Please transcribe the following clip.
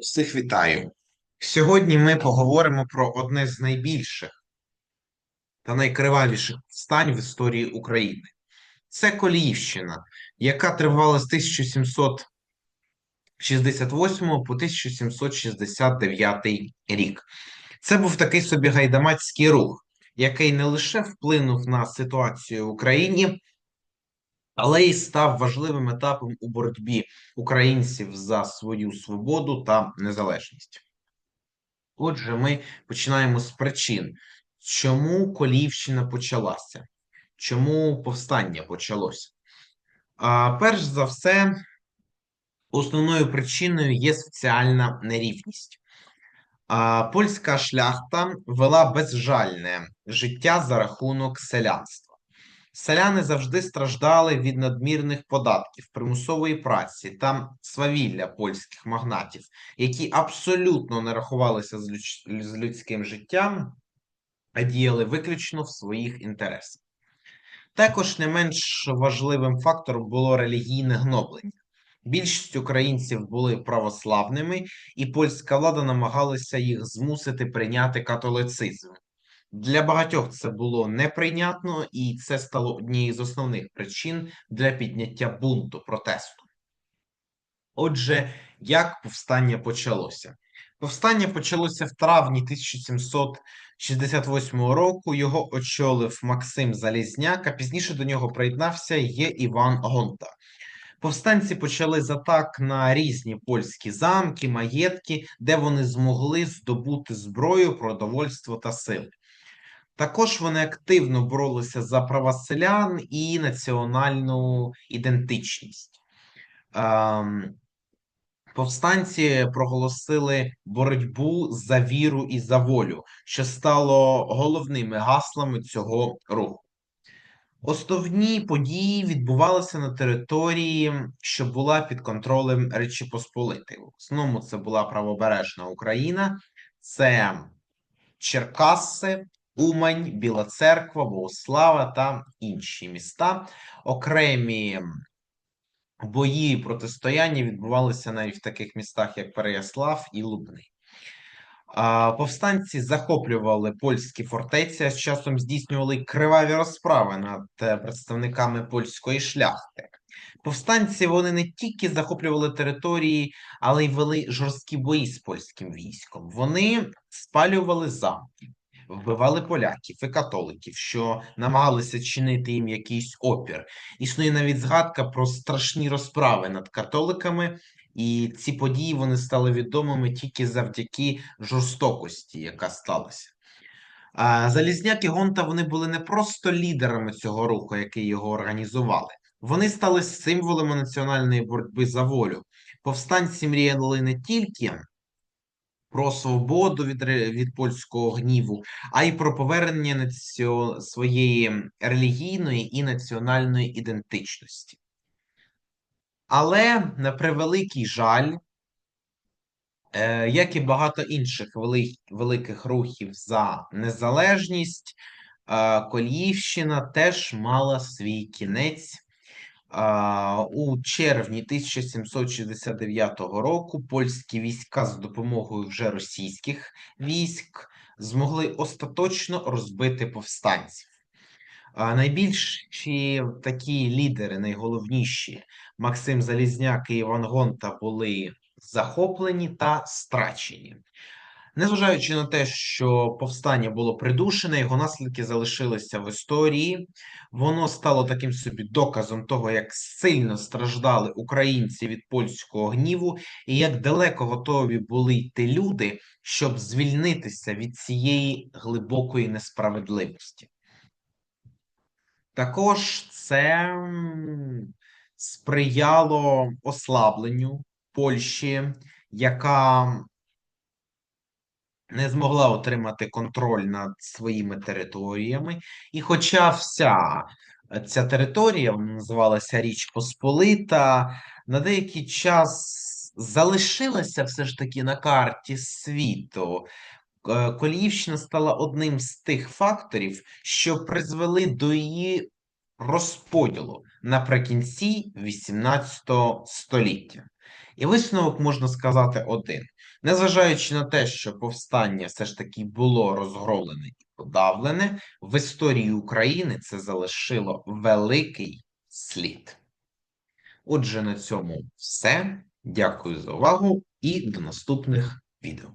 Всіх вітаю. Сьогодні ми поговоримо про одне з найбільших та найкривавіших повстань в історії України. Це Коліївщина, яка тривала з 1768 по 1769 рік. Це був такий собі гайдамацький рух, який не лише вплинув на ситуацію в Україні, але й став важливим етапом у боротьбі українців за свою свободу та незалежність. Отже, ми починаємо з причин, чому Коліївщина почалася, чому повстання почалося. А, Перш за все, основною причиною є соціальна нерівність. Польська шляхта вела безжальне життя за рахунок селянства. Селяни завжди страждали від надмірних податків, примусової праці та свавілля польських магнатів, які абсолютно не рахувалися з, людсь з людським життям, а діяли виключно в своїх інтересах. Також не менш важливим фактором було релігійне гноблення. Більшість українців були православними, і польська влада намагалася їх змусити прийняти католицизм. Для багатьох це було неприйнятно, і це стало однією з основних причин для підняття бунту протесту. Отже, як повстання почалося? Повстання почалося в травні 1768 року. Його очолив Максим Залізняк, а пізніше до нього приєднався є Іван Гонта. Повстанці почали з атак на різні польські замки, маєтки, де вони змогли здобути зброю, продовольство та сили. Також вони активно боролися за права селян і національну ідентичність. Ем, повстанці проголосили боротьбу за віру і за волю, що стало головними гаслами цього руху. Основні події відбувалися на території, що була під контролем Речі Посполитої. В основному це була правобережна Україна, це Черкаси, Умань, Біла Церква, Богослава та інші міста. Окремі бої і протистояння відбувалися навіть в таких містах, як Переяслав і Лубний. Повстанці захоплювали польські фортеці, а з часом здійснювали криваві розправи над е, представниками польської шляхти. Повстанці вони не тільки захоплювали території, але й вели жорсткі бої з польським військом. Вони спалювали замки, вбивали поляків і католиків, що намагалися чинити їм якийсь опір. Існує навіть згадка про страшні розправи над католиками, і ці події вони стали відомими тільки завдяки жорстокості, яка сталася. Залізняк і Гонта вони були не просто лідерами цього руху, який його організували. Вони стали символами національної боротьби за волю. Повстанці мріяли не тільки про свободу від від польського гніву, а й про повернення націо... своєї релігійної і національної ідентичності. Але на превеликий жаль, е, як і багато інших великих рухів за незалежність, е, Коліївщина теж мала свій кінець. У червні 1769 року польські війська з допомогою вже російських військ змогли остаточно розбити повстанців. Найбільші такі лідери, найголовніші Максим Залізняк і Іван Гонта були захоплені та страчені. Незважаючи на те, що повстання було придушене, його наслідки залишилися в історії. Воно стало таким собі доказом того, як сильно страждали українці від польського гніву, і як далеко готові були йти люди, щоб звільнитися від цієї глибокої несправедливості. Також це сприяло ослабленню Польщі, яка не змогла отримати контроль над своїми територіями, і хоча вся ця територія називалася Річ Посполита, на деякий час залишилася все ж таки на карті світу. Е, Коліївщина стала одним з тих факторів, що призвели до її розподілу наприкінці 18 століття. І висновок можна сказати один: незважаючи на те, що повстання все ж таки було розгромлене і подавлене, в історії України це залишило великий слід. Отже, на цьому все. Дякую за увагу і до наступних відео.